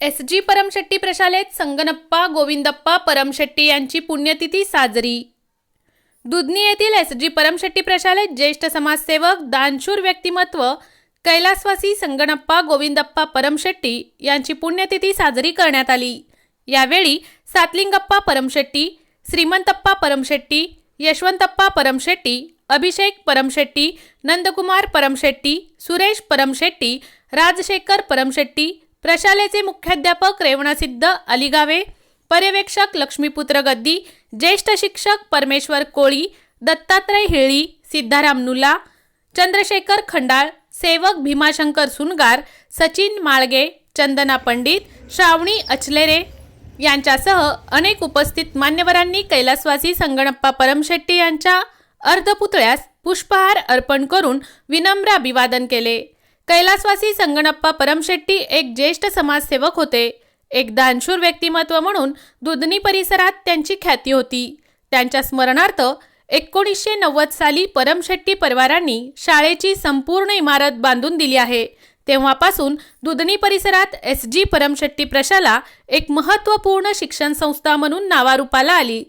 S G Paramshetti प्रशालेत संगनप्पा Govindappa Paramshetti यांची पुण्यतिथी साजरी. दुधनी येथील एस जी परमशेट्टी प्रशालेत ज्येष्ठ समाजसेवक दानशूर व्यक्तिमत्व कैलासवासी संगणप्पा गोविंदप्पा परमशेट्टी यांची पुण्यतिथी साजरी करण्यात आली. यावेळी सातलिंगप्पा परमशेट्टी श्रीमंतप्पा परमशेट्टी यशवंतप्पा परमशेट्टी अभिषेक परमशेट्टी नंदकुमार परमशेट्टी सुरेश परमशेट्टी राजशेखर परमशेट्टी प्रशालेचे मुख्याध्यापक रेवणसिद्ध अलिगावे. पर्यवेक्षक लक्ष्मीपुत्र गद्दी ज्येष्ठ शिक्षक परमेश्वर कोळी दत्तात्रय हिळी सिद्धाराम नुला चंद्रशेखर खंडाळ सेवक भीमाशंकर सुनगार सचिन माळगे चंदना पंडित श्रावणी अचलेरे यांच्यासह अनेक उपस्थित मान्यवरांनी कैलासवासी संगणप्पा परमशेट्टी यांच्या अर्धपुतळ्यास पुष्पहार अर्पण करून विनम्र अभिवादन केले. कैलासवासी संगणप्पा परमशेट्टी एक ज्येष्ठ समाजसेवक होते. एक दानशूर व्यक्तिमत्व म्हणून दुधनी परिसरात त्यांची ख्याती होती. त्यांच्या स्मरणार्थ एकोणीसशे नव्वद साली परमशेट्टी परिवारांनी शाळेची संपूर्ण इमारत बांधून दिली आहे. तेव्हापासून दुधनी परिसरात एस जी परमशेट्टी प्रशाला एक महत्त्वपूर्ण शिक्षण संस्था म्हणून नावारूपाला आली.